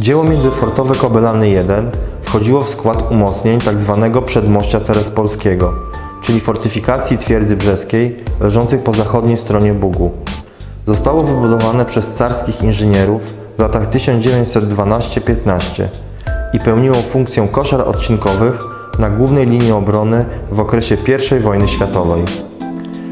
Dzieło międzyfortowe Kobylany 1 wchodziło w skład umocnień tzw. przedmościa Terespolskiego, czyli fortyfikacji twierdzy brzeskiej leżących po zachodniej stronie Bugu. Zostało wybudowane przez carskich inżynierów w latach 1912-15 i pełniło funkcję koszar odcinkowych na głównej linii obrony w okresie I wojny światowej.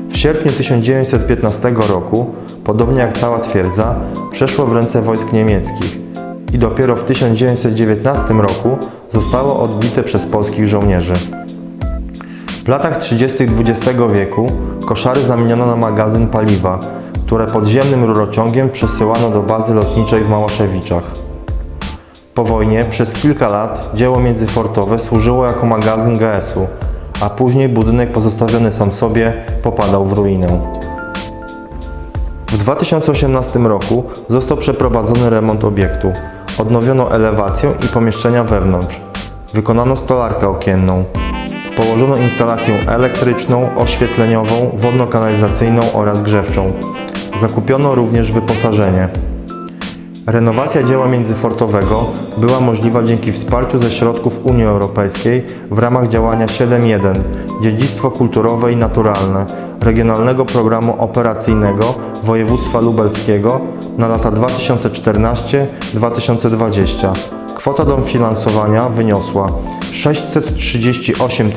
W sierpniu 1915 roku, podobnie jak cała twierdza, przeszło w ręce wojsk niemieckich i dopiero w 1919 roku zostało odbite przez polskich żołnierzy. W latach 30. XX wieku koszary zamieniono na magazyn paliwa, które podziemnym rurociągiem przesyłano do bazy lotniczej w Małaszewiczach. Po wojnie przez kilka lat dzieło międzyfortowe służyło jako magazyn GS-u, a później budynek pozostawiony sam sobie popadał w ruinę. W 2018 roku został przeprowadzony remont obiektu. Odnowiono elewację i pomieszczenia wewnątrz. Wykonano stolarkę okienną. Położono instalację elektryczną, oświetleniową, wodno-kanalizacyjną oraz grzewczą. Zakupiono również wyposażenie. Renowacja dzieła międzyfortowego była możliwa dzięki wsparciu ze środków Unii Europejskiej w ramach działania 7.1 Dziedzictwo kulturowe i naturalne Regionalnego Programu Operacyjnego Województwa Lubelskiego na lata 2014-2020. Kwota dofinansowania wyniosła 638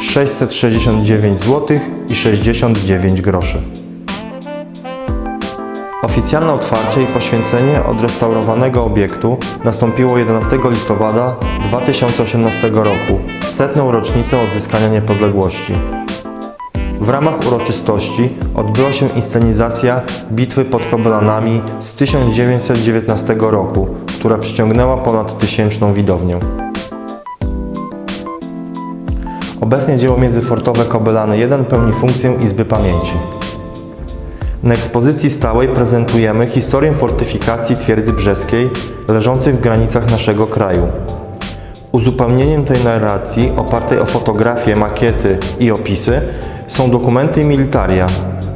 669 zł i 69 groszy. Oficjalne otwarcie i poświęcenie odrestaurowanego obiektu nastąpiło 11 listopada 2018 roku, setną rocznicę odzyskania niepodległości. W ramach uroczystości odbyła się inscenizacja Bitwy pod Kobylanami z 1919 roku, która przyciągnęła ponad tysięczną widownię. Obecnie dzieło międzyfortowe Kobylany 1 pełni funkcję Izby Pamięci. Na ekspozycji stałej prezentujemy historię fortyfikacji twierdzy brzeskiej leżącej w granicach naszego kraju. Uzupełnieniem tej narracji, opartej o fotografie, makiety i opisy, są dokumenty i militaria,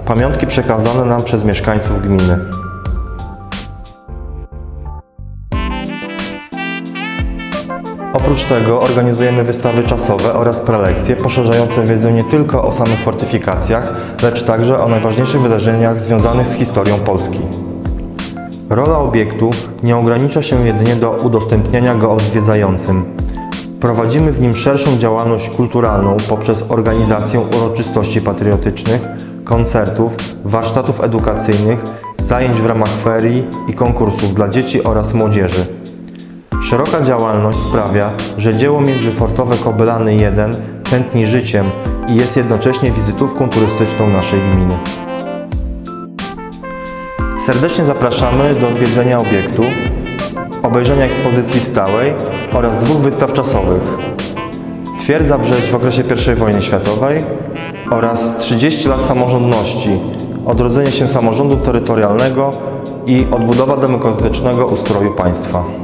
pamiątki przekazane nam przez mieszkańców gminy. Oprócz tego organizujemy wystawy czasowe oraz prelekcje poszerzające wiedzę nie tylko o samych fortyfikacjach, lecz także o najważniejszych wydarzeniach związanych z historią Polski. Rola obiektu nie ogranicza się jedynie do udostępniania go odwiedzającym. Prowadzimy w nim szerszą działalność kulturalną poprzez organizację uroczystości patriotycznych, koncertów, warsztatów edukacyjnych, zajęć w ramach ferii i konkursów dla dzieci oraz młodzieży. Szeroka działalność sprawia, że dzieło międzyfortowe Kobylany 1 tętni życiem i jest jednocześnie wizytówką turystyczną naszej gminy. Serdecznie zapraszamy do odwiedzenia obiektu, obejrzenia ekspozycji stałej oraz dwóch wystaw czasowych. Twierdza Brześć w okresie I wojny światowej oraz 30 lat samorządności, odrodzenie się samorządu terytorialnego i odbudowa demokratycznego ustroju państwa.